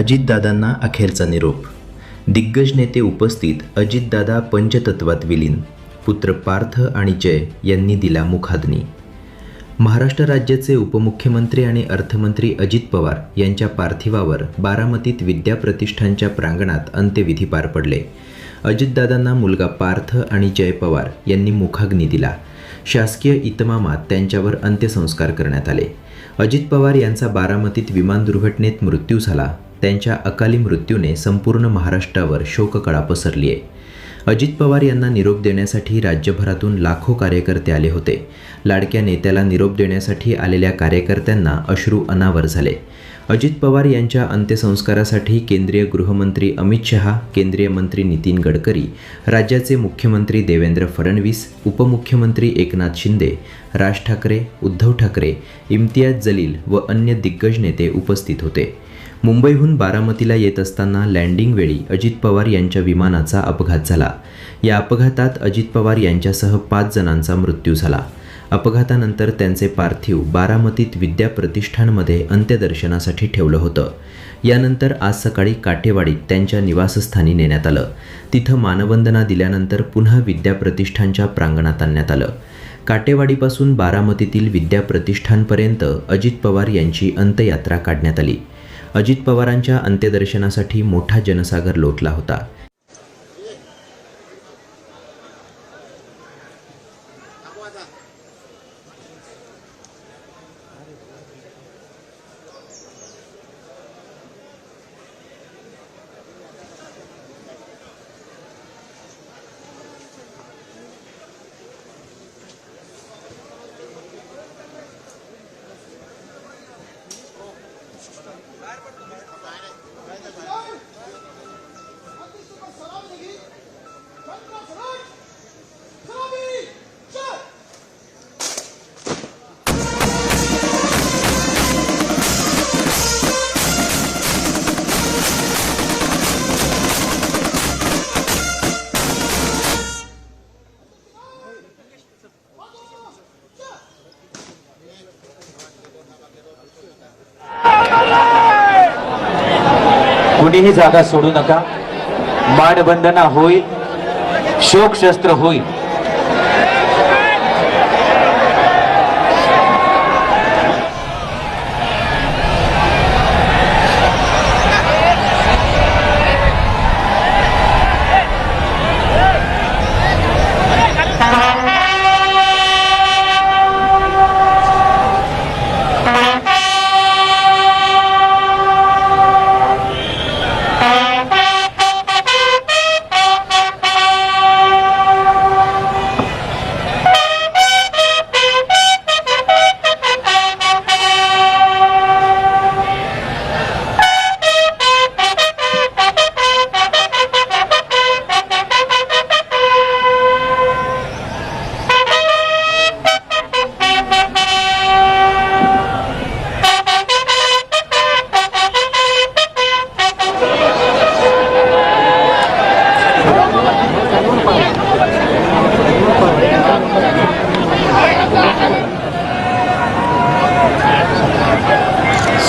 अजितदादांना अखेरचा निरोप. दिग्गज नेते उपस्थित अजितदादा पंचतत्वात विलीन. पुत्र पार्थ आणि जय यांनी दिला मुखाग्नी. महाराष्ट्र राज्याचे उपमुख्यमंत्री आणि अर्थमंत्री अजित पवार यांच्या पार्थिवावर बारामतीत विद्या प्रतिष्ठानच्या प्रांगणात अंत्यविधी पार पडले. अजितदादांना मुलगा पार्थ आणि जय पवार यांनी मुखाग्नी दिला. शासकीय इतमामात त्यांच्यावर अंत्यसंस्कार करण्यात आले. अजित पवार यांचा बारामतीत विमान दुर्घटनेत मृत्यू झाला. त्यांच्या अकाली मृत्यूने संपूर्ण महाराष्ट्रावर शोककळा पसरली आहे अजित पवार यांना निरोप देण्यासाठी राज्यभरातून लाखो कार्यकर्ते आले होते. लाडक्या नेत्याला निरोप देण्यासाठी आलेल्या कार्यकर्त्यांना अश्रू अनावर झाले. अजित पवार यांच्या अंत्यसंस्कारासाठी केंद्रीय गृहमंत्री अमित शहा केंद्रीय मंत्री नितीन गडकरी राज्याचे मुख्यमंत्री देवेंद्र फडणवीस उपमुख्यमंत्री एकनाथ शिंदे राज ठाकरे उद्धव ठाकरे इम्तियाज जलील व अन्य दिग्गज नेते उपस्थित होते. मुंबईहून बारामतीला येत असताना लँडिंगवेळी अजित पवार यांच्या विमानाचा अपघात झाला. या अपघातात अजित पवार यांच्यासह पाच जणांचा मृत्यू झाला. अपघातानंतर त्यांचे पार्थिव बारामतीत विद्या प्रतिष्ठानमध्ये अंत्यदर्शनासाठी ठेवलं होतं. यानंतर आज सकाळी काटेवाडीत त्यांच्या निवासस्थानी नेण्यात आलं. तिथं मानवंदना दिल्यानंतर पुन्हा विद्या प्रतिष्ठानच्या प्रांगणात आणण्यात आलं. काटेवाडीपासून बारामतीतील विद्या प्रतिष्ठानपर्यंत अजित पवार यांची अंत्ययात्रा काढण्यात आली. अजित पवारांच्या अंत्यदर्शनासाठी मोठा जनसागर लोटला होता. कुणीही जागा सोडू नका. मानवंदना होईल शोकशस्त्र होईल.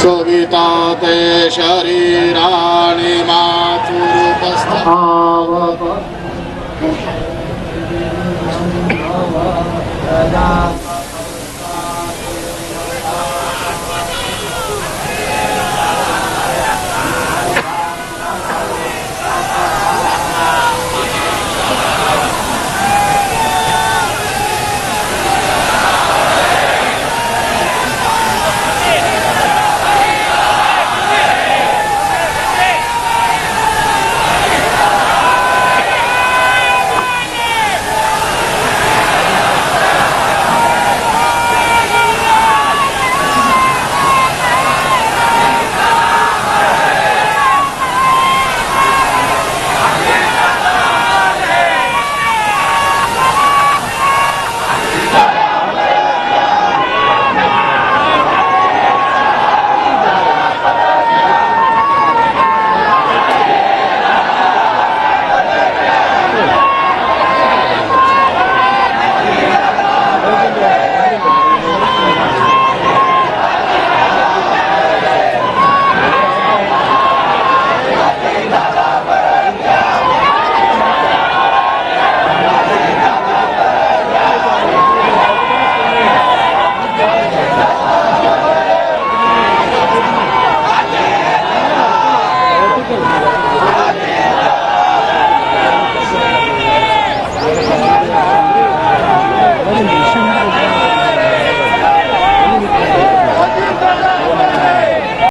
सुविता ते शरीराणि मातुरुपस्थावक